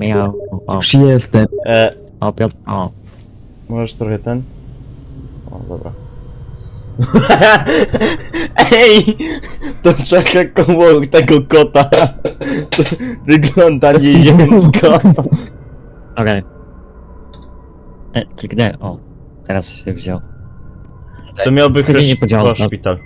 Miał. O, Już jestem. E, o, Piotr, o. możesz trochę ten? O, dobra. Ej! To czeka koło tego kota. To wygląda nieziemsko. Okej. E, kliknę, o. Teraz się wziął. To się ktoś nie podziało, szpital.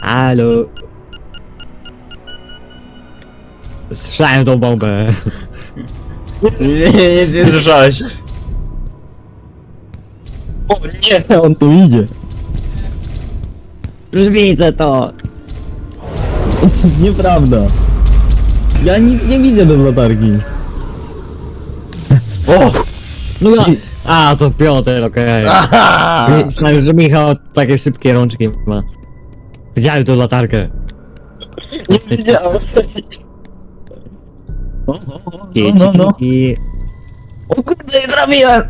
Halo. Słyszałem tą bombę. Nie, nie, nic nie słyszałeś. O nie, on tu idzie. Już widzę to. Nieprawda. Ja nic nie widzę bez latarki. O! No ja. A, to Piotr, okej. Aha! Myślałem, że Michał takie szybkie rączki ma. Widziałem tą latarkę. Nie widziałem. O, o, o, Kici, no, no. kici. O kurde, nie zrobiłem!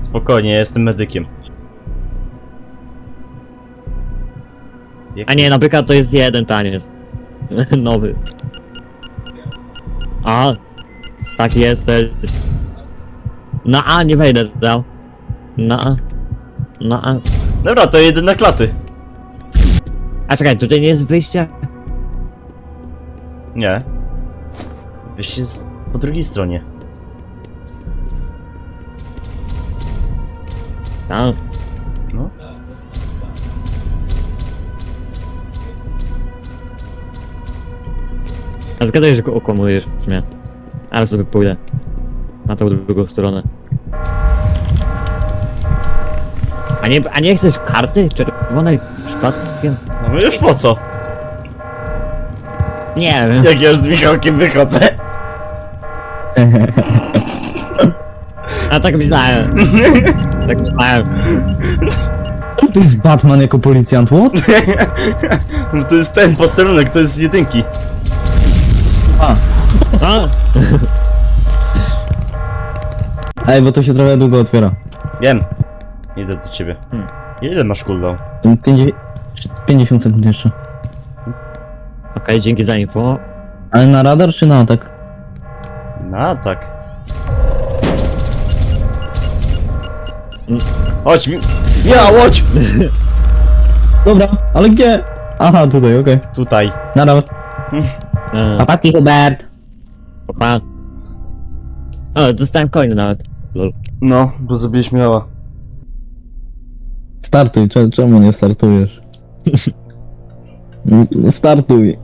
Spokojnie, ja jestem medykiem. A nie, na byka to jest jeden taniec. Nowy. A, tak jesteś. Na A nie wejdę tam. Na A. Na A. Dobra, to jedę na klaty. A czekaj, tutaj nie jest wyjście? Nie. Wyjście jest po drugiej stronie. Tam. No. A zgaduję, że go okłamujesz mnie. Ale sobie pójdę. Na tą drugą stronę. A nie, a nie chcesz karty czerwonej przypadkiem? No już po co? Nie wiem. Jak ja już z Michałkiem wychodzę. A tak myślałem. Tak myślałem. To jest Batman jako policjant, what? No to jest ten posterunek, to jest z jedynki. A, A, ej, bo to się trochę długo otwiera. Wiem. Idę do ciebie. Hmm. Ile masz cooldown? 50, 50 sekund jeszcze. Okej, dzięki za info. Ale na radar czy na atak? Na tak. Chodź, mi... Ja, łódź! Dobra, ale gdzie? Aha, tutaj, okej. Tutaj. Na radar. E, Papatki Hubert. Opa. O, dostałem coiny nawet. Lol. No, bo zabiłeś miała. Startuj, cze- czemu nie startujesz? Mm, Startuj.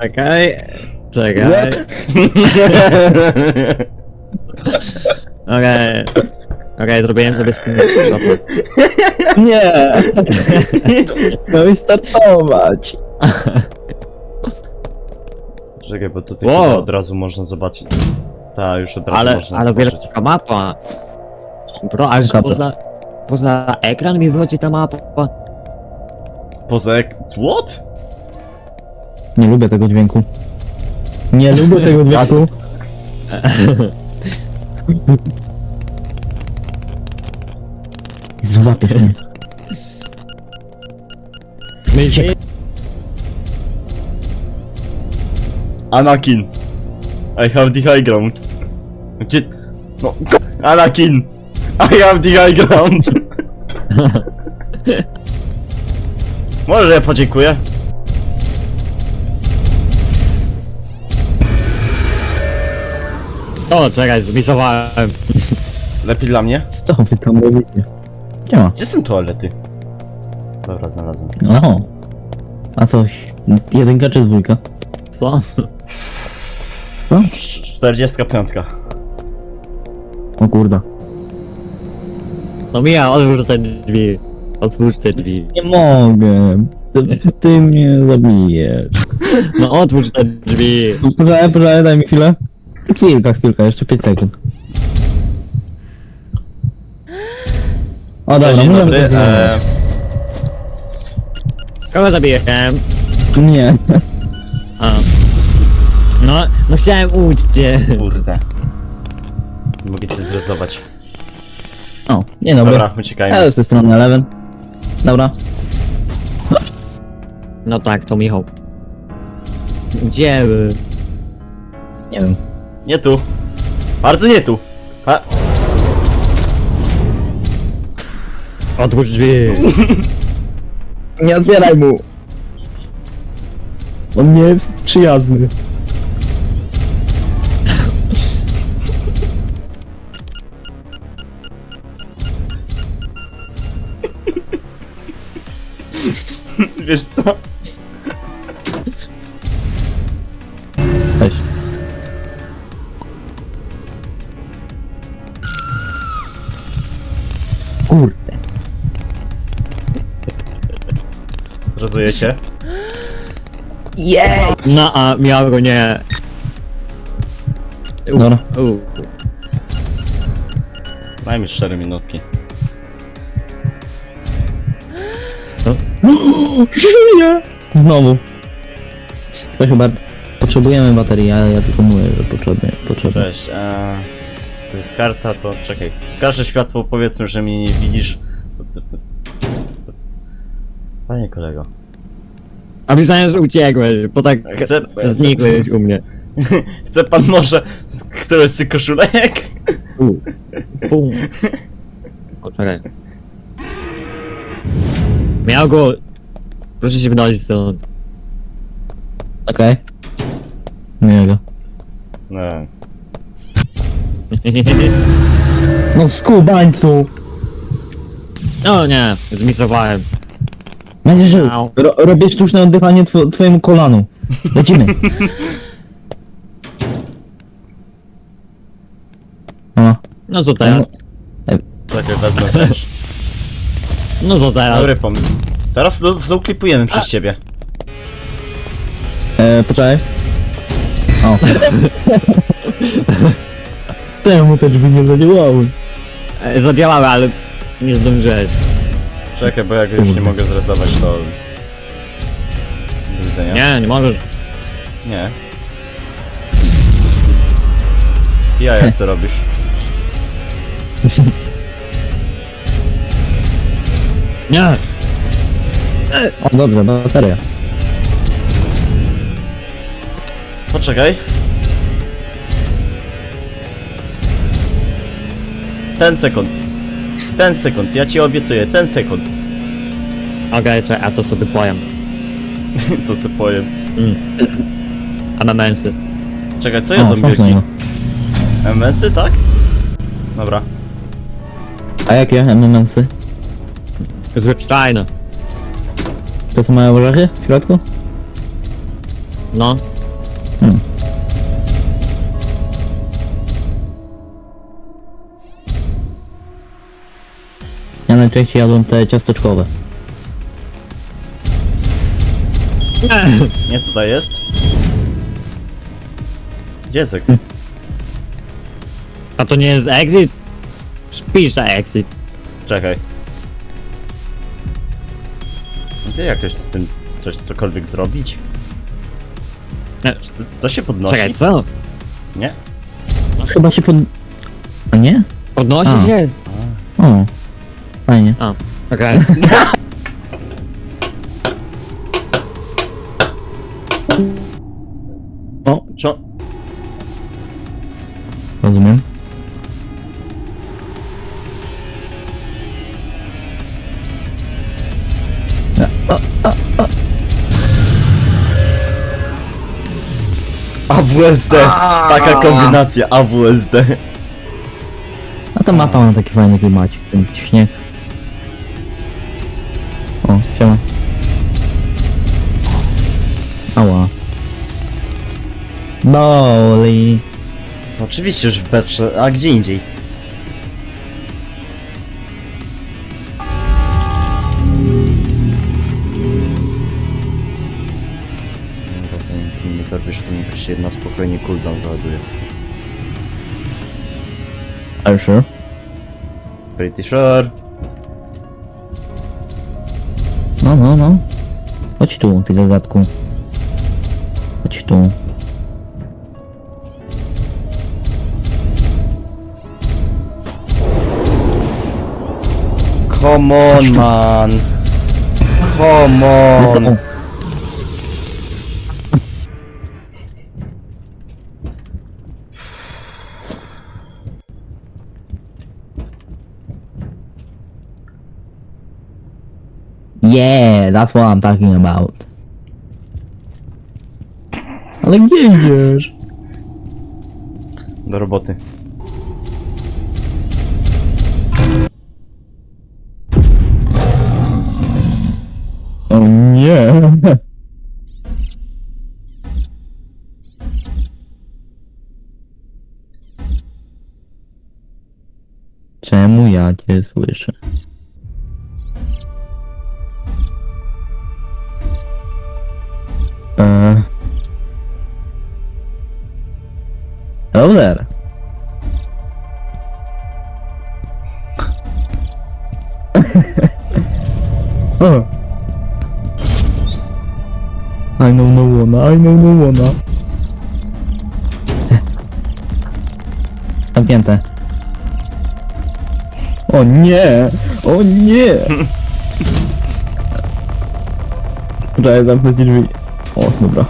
Czekaj. Czekaj. Okej. Okej, zrobiłem sobie screenshot. Nie! Miałeś startować. Czekaj, bo tutaj Wow. chyba od razu można zobaczyć. Ta, już od razu Ale, można ale zobaczyć. wielka mapa. Bro, aż Dobra. poza, poza ekran mi wychodzi ta mapa. Poza jak... What? Nie lubię tego dźwięku. Nie lubię tego dźwięku. Złapiesz mnie. Myśli? Anakin. I have the high ground. Gdzie... No, Anakin! I have the high ground! Może ja podziękuję? O, czekaj, zmisowałem. Lepiej dla mnie? Co wy tam robicie? Nie ma. Gdzie są toalety? Dobra, znalazłem. No. A coś? Jedynka czy dwójka? Co? Co? 45. O kurda. No mija, otwórz te drzwi. Otwórz te drzwi. Nie mogę. Ty, ty mnie zabijesz. No otwórz te drzwi. Poczekaj, poczekaj, daj mi chwilę. Chwilka, chwilka, jeszcze 5 sekund. O dobra, Dzień możemy dobry. to E, Kogo zabiłem? Nie. A. No, no chciałem uciec. kurde. Mogę cię zrezować. O, dzień dobry. Dobra, uciekajmy. Ja z tej strony Eleven. Dobra. No tak, to Michał. Gdzie? y, Nie wiem. Nie tu. Bardzo nie tu. A, Otwórz drzwi. Nie otwieraj mu. On nie jest przyjazny. wiesz co? Weź. Kurde. Zrozumiecie? się? No a miał go nie. Dobra. u. Daj mi 4 minutki. Nie. Znowu. Proszę bardzo. Potrzebujemy baterii, ale ja tylko mówię, że potrzebny, potrzebny. Cześć. A, to jest karta, to czekaj. Zgaszę światło, powiedzmy, że mnie nie widzisz. Panie kolego. A myślałem, że uciekłeś, bo tak Chcę, znikłeś u mnie. chce pan może któreś z tych koszulek? U. Bum. O, czekaj. Miał go. Proszę się wynosić stąd. Okej. Nie go. No. No skubańcu! O nie, zmisowałem. Będziesz żył. Au. Ro robię sztuczne oddychanie two twojemu kolanu. Lecimy. O. No co teraz? Czekaj, wezmę też. No co teraz? Dobry pomysł. Teraz do- znowu klipujemy przez ciebie. E, poczekaj. O. Czemu te drzwi nie zadziałały? E, Zadziałały, ale nie zdążyłeś. Czekaj, bo jak już nie mogę zrezować, to... Do widzenia. Nie, nie możesz. Nie. Ja ja co robisz. Nie! O, dobrze, bateria. Poczekaj. Ten sekund. Ten sekund, ja ci obiecuję, ten sekund. Okej, czekaj, a to sobie powiem. to sobie powiem. Mm. A na męsy. Czekaj, co ja O, zrobię? smacznego. MSy, tak? Dobra. A jakie MMS-y? Zwyczajne. To są małe orzechy w środku? No. Ja najczęściej jadłem te ciasteczkowe. Nie, tutaj jest. Gdzie jest exit? A to nie jest exit? Spisz na exit. Czekaj. Gdzie jakoś z tym coś cokolwiek zrobić? Nie, Czy to, to się podnosi? Czekaj, co? Nie? Chyba się pod... A nie? Podnosi A. się? O. Fajnie. A, okej. O, Co? rozumiem. AWSD! Taka kombinacja AWSD. A ta mapa ma taki fajny klimacik, ten śnieg. O, siema. Ała. Boli. Oczywiście, że w betrze, a gdzie indziej? Się jedna spokojnie cooldown załaduje. Are you sure? Pretty sure. No, no, no. Chodź tu, ty gagatku. Chodź tu. Come on, man! Come co? on! That's what I'm talking about. Ale gdzie idziesz? Do roboty. O nie. Czemu ja cię słyszę? I know no. Zamknięte. O nie! O nie! Poczekaj, zamknąć drzwi. O, dobra.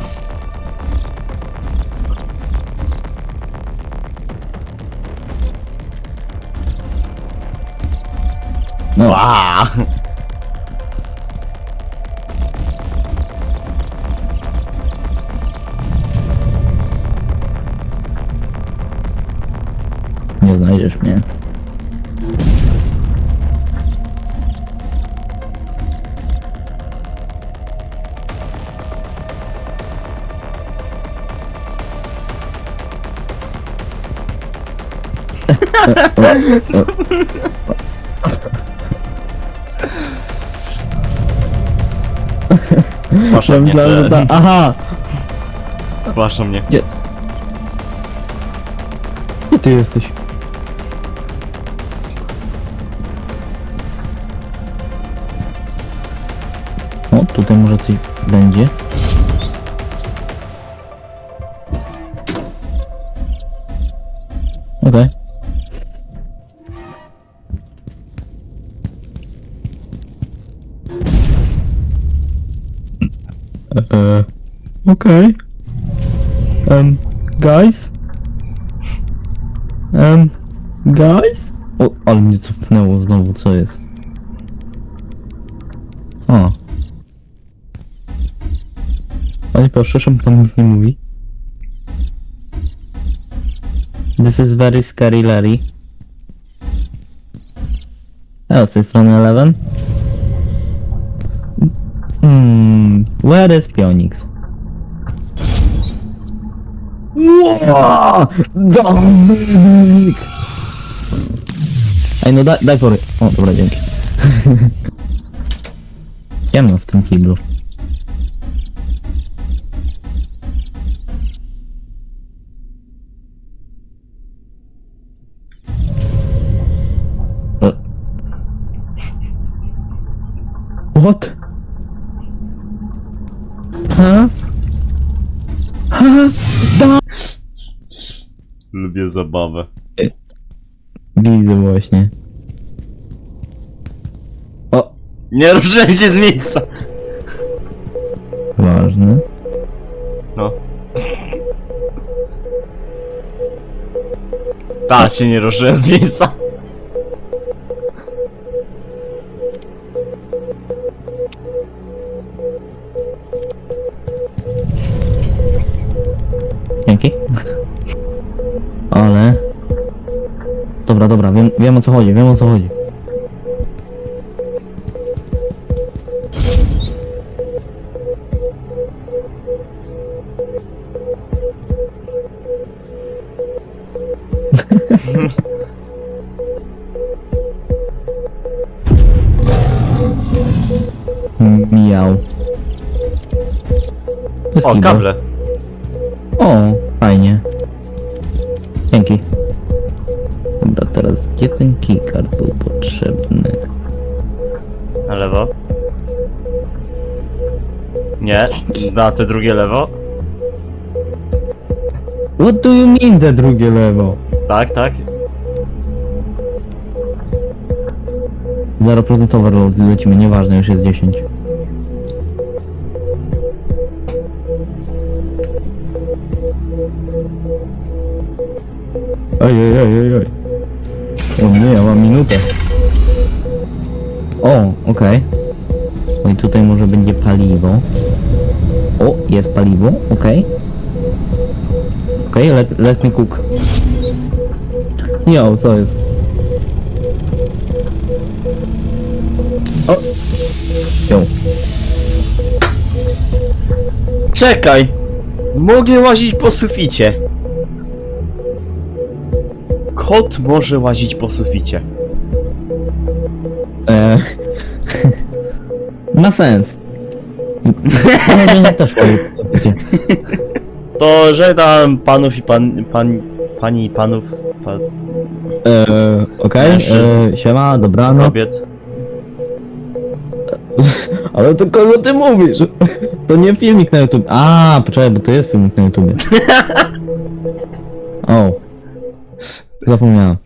No, Aaaa! Nie znajdziesz mnie. Spasza mnie. że ta... Aha! Spasza mnie. Gdzie ty jesteś? Tutaj może coś będzie. Okej. Eee, okej. Um, guys? Um, guys? O, ale mnie cofnęło znowu, co jest? Panie proszę, czemu pan nic nie mówi? This is very scary Larry. O, z tej strony Eleven. Hmm, where is Pionix? Wow! Dominik! Ej, no daj, daj pory. O, dobra, dzięki. Ciemno w tym kiblu. What? Huh? Huh? Da Lubię zabawę. Widzę właśnie. O, Nie ruszyłem się z miejsca! ważne. No. Ta, się nie ruszyłem z miejsca. Wiem, o co chodzi, wiem o co chodzi. Miał. O, kable. O, fajnie. Dzięki teraz gdzie ten keycard był potrzebny? Na lewo. Nie, na te drugie lewo. What do you mean te drugie lewo? Tak, tak. 0% overload lecimy, nieważne, już jest 10. Oj, oj, oj. Nie, ja mam minutę. O, okej. No i tutaj może będzie paliwo. O, jest paliwo, okej. Okej, let, let me cook. Jo, co jest? O! Jo. Czekaj! Mogę łazić po suficie. Kot może łazić po suficie. E... Ma sens. Może nie też powiem. To żegnam panów i pan, pan, pani i panów, pa, E, Okej, Mężczyzn. e, siema, dobranoc. kobiet. Ale to kogo ty mówisz? To nie filmik na YouTube. A, poczekaj, bo to jest filmik na YouTube. O. Zapomniałem.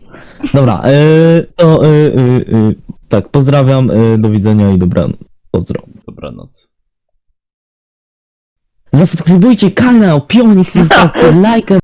Dobra, e, to e, e, e, tak, pozdrawiam, e, do widzenia i dobranoc. Pozdro. Dobranoc. Zasubskrybujcie kanał, pionik, zostawcie lajka,